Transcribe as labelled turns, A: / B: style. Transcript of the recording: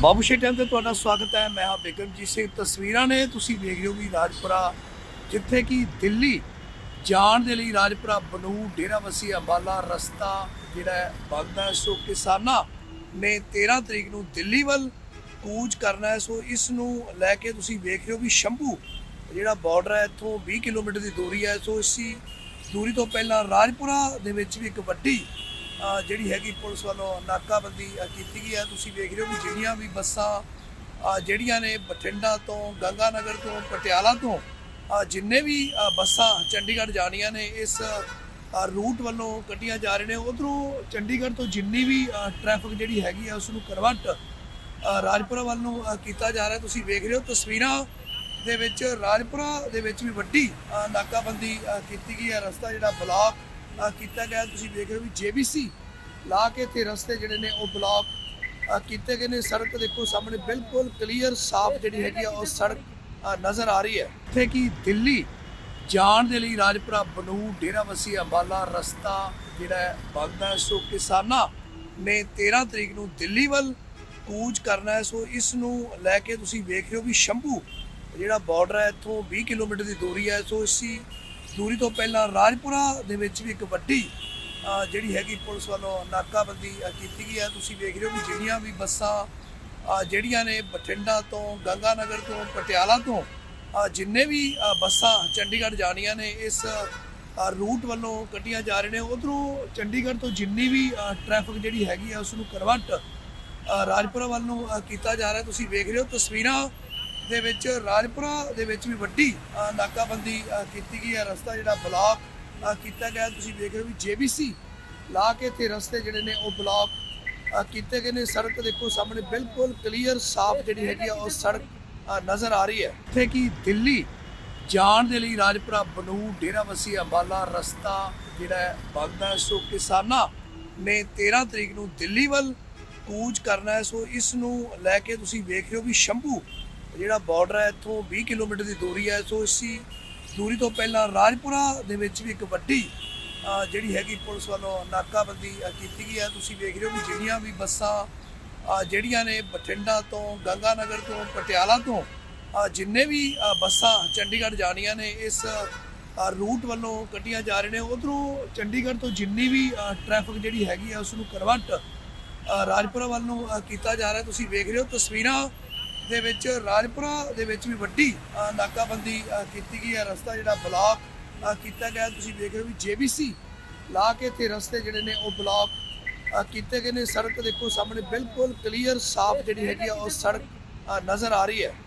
A: ਬਾਬੂ ਸ਼ੇ ਟਾਈਮ ਤੇ ਤੁਹਾਡਾ ਸਵਾਗਤ ਹੈ। ਮੈਂ ਹਾਂ ਬਿਕਰਮਜੀਤ ਸਿੰਘ। ਤਸਵੀਰਾਂ ਨੇ ਤੁਸੀਂ ਵੇਖ ਰਹੇ ਹੋ ਵੀ ਰਾਜਪੁਰਾ, ਜਿੱਥੇ ਕਿ ਦਿੱਲੀ ਜਾਣ ਦੇ ਲਈ ਰਾਜਪੁਰਾ ਬਨੂ ਡੇਰਾਵਸੀ ਅੰਬਾਲਾ ਰਸਤਾ ਜਿਹੜਾ ਹੈ ਸੋ ਕਿਸਾਨਾਂ ਨੇ 13 ਤਰੀਕ ਨੂੰ ਦਿੱਲੀ ਵੱਲ ਕੂਚ ਕਰਨਾ ਹੈ। ਸੋ ਇਸ ਨੂੰ ਲੈ ਕੇ ਤੁਸੀਂ ਵੇਖ ਰਹੇ ਹੋ ਵੀ ਸ਼ੰਭੂ ਜਿਹੜਾ ਬਾਰਡਰ ਹੈ, ਇੱਥੋਂ 20 ਕਿਲੋਮੀਟਰ ਦੀ ਦੂਰੀ ਹੈ। ਸੋ ਇਸੀ ਦੂਰੀ ਤੋਂ ਪਹਿਲਾਂ ਰਾਜਪੁਰਾ ਦੇ ਵਿੱਚ ਵੀ ਇੱਕ ਵੱਡੀ ਜਿਹੜੀ ਹੈਗੀ ਪੁਲਿਸ ਵੱਲੋਂ ਨਾਕਾਬੰਦੀ ਕੀਤੀ ਗਈ ਹੈ। ਤੁਸੀਂ ਵੇਖ ਰਹੇ ਹੋ ਕਿ ਜਿੰਨੀਆਂ ਵੀ ਬੱਸਾਂ ਜਿਹੜੀਆਂ ਨੇ ਬਠਿੰਡਾ ਤੋਂ, ਗੰਗਾਨਗਰ ਤੋਂ, ਪਟਿਆਲਾ ਤੋਂ ਜਿੰਨੇ ਵੀ ਬੱਸਾਂ ਚੰਡੀਗੜ੍ਹ ਜਾਣੀਆਂ ਨੇ, ਇਸ ਰੂਟ ਵੱਲੋਂ ਕੱਢੀਆਂ ਜਾ ਰਹੇ ਨੇ, ਉਧਰੋਂ ਚੰਡੀਗੜ੍ਹ ਤੋਂ ਜਿੰਨੀ ਵੀ ਟ੍ਰੈਫਿਕ ਜਿਹੜੀ ਹੈਗੀ ਆ ਉਸ ਨੂੰ ਕਰਵਟ ਰਾਜਪੁਰਾ ਵੱਲ ਨੂੰ ਕੀਤਾ ਜਾ ਰਿਹਾ। ਤੁਸੀਂ ਵੇਖ ਰਹੇ ਹੋ ਤਸਵੀਰਾਂ ਦੇ ਵਿੱਚ ਰਾਜਪੁਰਾ ਦੇ ਵਿੱਚ ਵੀ ਵੱਡੀ ਨਾਕਾਬੰਦੀ ਕੀਤੀ ਗਈ ਹੈ। ਰਸਤਾ ਜਿਹੜਾ ਬਲਾਕ ਕੀਤਾ ਗਿਆ। ਤੁਸੀਂ ਵੇਖ ਰਹੇ ਹੋ ਵੀ ਜੇਬੀਸੀ ਲਾ ਕੇ ਇੱਥੇ ਰਸਤੇ ਜਿਹੜੇ ਨੇ ਉਹ ਬਲਾਕ ਕੀਤੇ ਗਏ ਨੇ। ਸੜਕ ਦੇਖੋ ਸਾਹਮਣੇ ਬਿਲਕੁਲ ਕਲੀਅਰ ਸਾਫ਼ ਜਿਹੜੀ ਹੈਗੀ ਆ, ਉਹ ਸੜਕ ਨਜ਼ਰ ਆ ਰਹੀ ਹੈ। ਇੱਥੇ ਕਿ ਦਿੱਲੀ ਜਾਣ ਦੇ ਲਈ ਰਾਜਪੁਰਾ ਬਨੂ ਡੇਰਾਬੱਸੀ ਅੰਬਾਲਾ ਰਸਤਾ ਜਿਹੜਾ ਹੈ ਬੰਦ ਹੈ। ਸੋ ਕਿਸਾਨਾਂ ਨੇ 13 ਤਰੀਕ ਨੂੰ ਦਿੱਲੀ ਵੱਲ ਕੂਚ ਕਰਨਾ ਹੈ। ਸੋ ਇਸ ਨੂੰ ਲੈ ਕੇ ਤੁਸੀਂ ਵੇਖ ਰਹੇ ਹੋ ਵੀ ਸ਼ੰਭੂ ਜਿਹੜਾ ਬਾਰਡਰ ਹੈ, ਇੱਥੋਂ 20 ਕਿਲੋਮੀਟਰ ਦੀ ਦੂਰੀ ਹੈ। ਸੋ ਇਸੀ ਦੂਰੀ ਤੋਂ ਪਹਿਲਾਂ ਰਾਜਪੁਰਾ ਦੇ ਵਿੱਚ ਵੀ ਇੱਕ ਵੱਡੀ ਜਿਹੜੀ ਹੈਗੀ ਪੁਲਿਸ ਵੱਲੋਂ ਨਾਕਾਬੰਦੀ ਕੀਤੀ ਗਈ ਹੈ। ਤੁਸੀਂ ਵੇਖ ਰਹੇ ਹੋ ਵੀ ਜਿੰਨੀਆਂ ਵੀ ਬੱਸਾਂ ਜਿਹੜੀਆਂ ਨੇ ਬਠਿੰਡਾ ਤੋਂ, ਗੰਗਾਨਗਰ ਤੋਂ, ਪਟਿਆਲਾ ਤੋਂ ਜਿੰਨੇ ਵੀ ਬੱਸਾਂ ਚੰਡੀਗੜ੍ਹ ਜਾਣੀਆਂ ਨੇ, ਇਸ ਰੂਟ ਵੱਲੋਂ ਕੱਢੀਆਂ ਜਾ ਰਹੇ ਨੇ, ਉਧਰੋਂ ਚੰਡੀਗੜ੍ਹ ਤੋਂ ਜਿੰਨੀ ਵੀ ਟ੍ਰੈਫਿਕ ਜਿਹੜੀ ਹੈਗੀ ਆ ਉਸ ਨੂੰ ਕਰਵਟ ਰਾਜਪੁਰਾ ਵੱਲ ਨੂੰ ਕੀਤਾ ਜਾ ਰਿਹਾ। ਤੁਸੀਂ ਵੇਖ ਰਹੇ ਹੋ ਤਸਵੀਰਾਂ ਦੇ ਵਿੱਚ ਰਾਜਪੁਰਾ ਦੇ ਵਿੱਚ ਵੀ ਵੱਡੀ ਨਾਕਾਬੰਦੀ ਕੀਤੀ ਗਈ ਹੈ। ਰਸਤਾ ਜਿਹੜਾ ਬਲਾਕ ਕੀਤਾ ਗਿਆ। ਤੁਸੀਂ ਦੇਖ ਰਹੇ ਹੋ ਵੀ ਜੇਬੀਸੀ ਲਾ ਕੇ ਇੱਥੇ ਰਸਤੇ ਜਿਹੜੇ ਨੇ ਉਹ ਬਲਾਕ ਕੀਤੇ ਗਏ ਨੇ। ਸੜਕ ਦੇਖੋ ਸਾਹਮਣੇ ਬਿਲਕੁਲ ਕਲੀਅਰ ਸਾਫ਼ ਜਿਹੜੀ ਹੈਗੀ ਆ, ਉਹ ਸੜਕ ਨਜ਼ਰ ਆ ਰਹੀ ਹੈ। ਇੱਥੇ ਕਿ ਦਿੱਲੀ ਜਾਣ ਦੇ ਲਈ ਰਾਜਪੁਰਾ ਬਨੂ ਡੇਰਾਵਸੀ ਅੰਬਾਲਾ ਰਸਤਾ ਜਿਹੜਾ ਹੈ ਬੰਦ ਹੈ। ਸੋ ਕਿਸਾਨਾਂ ਨੇ 13 ਤਰੀਕ ਨੂੰ ਦਿੱਲੀ ਵੱਲ ਕੂਚ ਕਰਨਾ ਹੈ। ਸੋ ਇਸ ਨੂੰ ਲੈ ਕੇ ਤੁਸੀਂ ਵੇਖ ਰਹੇ ਹੋ ਵੀ ਸ਼ੰਭੂ ਜਿਹੜਾ ਬਾਰਡਰ ਹੈ, ਇੱਥੋਂ 20 ਕਿਲੋਮੀਟਰ ਦੀ ਦੂਰੀ ਹੈ। ਸੋ ਇਸੀ ਦੂਰੀ ਤੋਂ ਪਹਿਲਾਂ ਰਾਜਪੁਰਾ ਦੇ ਵਿੱਚ ਵੀ ਇੱਕ ਵੱਡੀ ਜਿਹੜੀ ਹੈਗੀ ਪੁਲਿਸ ਵੱਲੋਂ ਨਾਕਾਬੰਦੀ ਕੀਤੀ ਗਈ ਹੈ। ਤੁਸੀਂ ਵੇਖ ਰਹੇ ਹੋ ਕਿ ਜਿਹੜੀਆਂ ਵੀ ਬੱਸਾਂ ਜਿਹੜੀਆਂ ਨੇ ਬਠਿੰਡਾ ਤੋਂ, ਗੰਗਾਨਗਰ ਤੋਂ, ਪਟਿਆਲਾ ਤੋਂ ਜਿੰਨੇ ਵੀ ਬੱਸਾਂ ਚੰਡੀਗੜ੍ਹ ਜਾਣੀਆਂ ਨੇ, ਇਸ ਰੂਟ ਵੱਲੋਂ ਕੱਢੀਆਂ ਜਾ ਰਹੇ ਨੇ। ਉਧਰੋਂ ਚੰਡੀਗੜ੍ਹ ਤੋਂ ਜਿੰਨੀ ਵੀ ਟ੍ਰੈਫਿਕ ਜਿਹੜੀ ਹੈਗੀ ਆ ਉਸ ਨੂੰ ਕਰਵਟ ਰਾਜਪੁਰਾ ਵੱਲ ਨੂੰ ਕੀਤਾ ਜਾ ਰਿਹਾ ਤੁਸੀਂ ਵੇਖ ਰਹੇ ਹੋ ਤਸਵੀਰਾਂ ਦੇ ਵਿੱਚ ਰਾਜਪੁਰਾ ਦੇ ਵਿੱਚ ਵੀ ਵੱਡੀ ਨਾਕਾਬੰਦੀ ਕੀਤੀ ਗਈ ਹੈ। ਰਸਤਾ ਜਿਹੜਾ ਬਲਾਕ ਕੀਤਾ ਗਿਆ। ਤੁਸੀਂ ਦੇਖ ਰਹੇ ਹੋ ਵੀ ਜੇਬੀਸੀ ਲਾ ਕੇ ਇੱਥੇ ਰਸਤੇ ਜਿਹੜੇ ਨੇ ਉਹ ਬਲਾਕ ਕੀਤੇ ਗਏ ਨੇ। ਸੜਕ ਦੇਖੋ ਸਾਹਮਣੇ ਬਿਲਕੁਲ ਕਲੀਅਰ ਸਾਫ਼ ਜਿਹੜੀ ਹੈਗੀ ਆ, ਉਹ ਸੜਕ ਨਜ਼ਰ ਆ ਰਹੀ ਹੈ।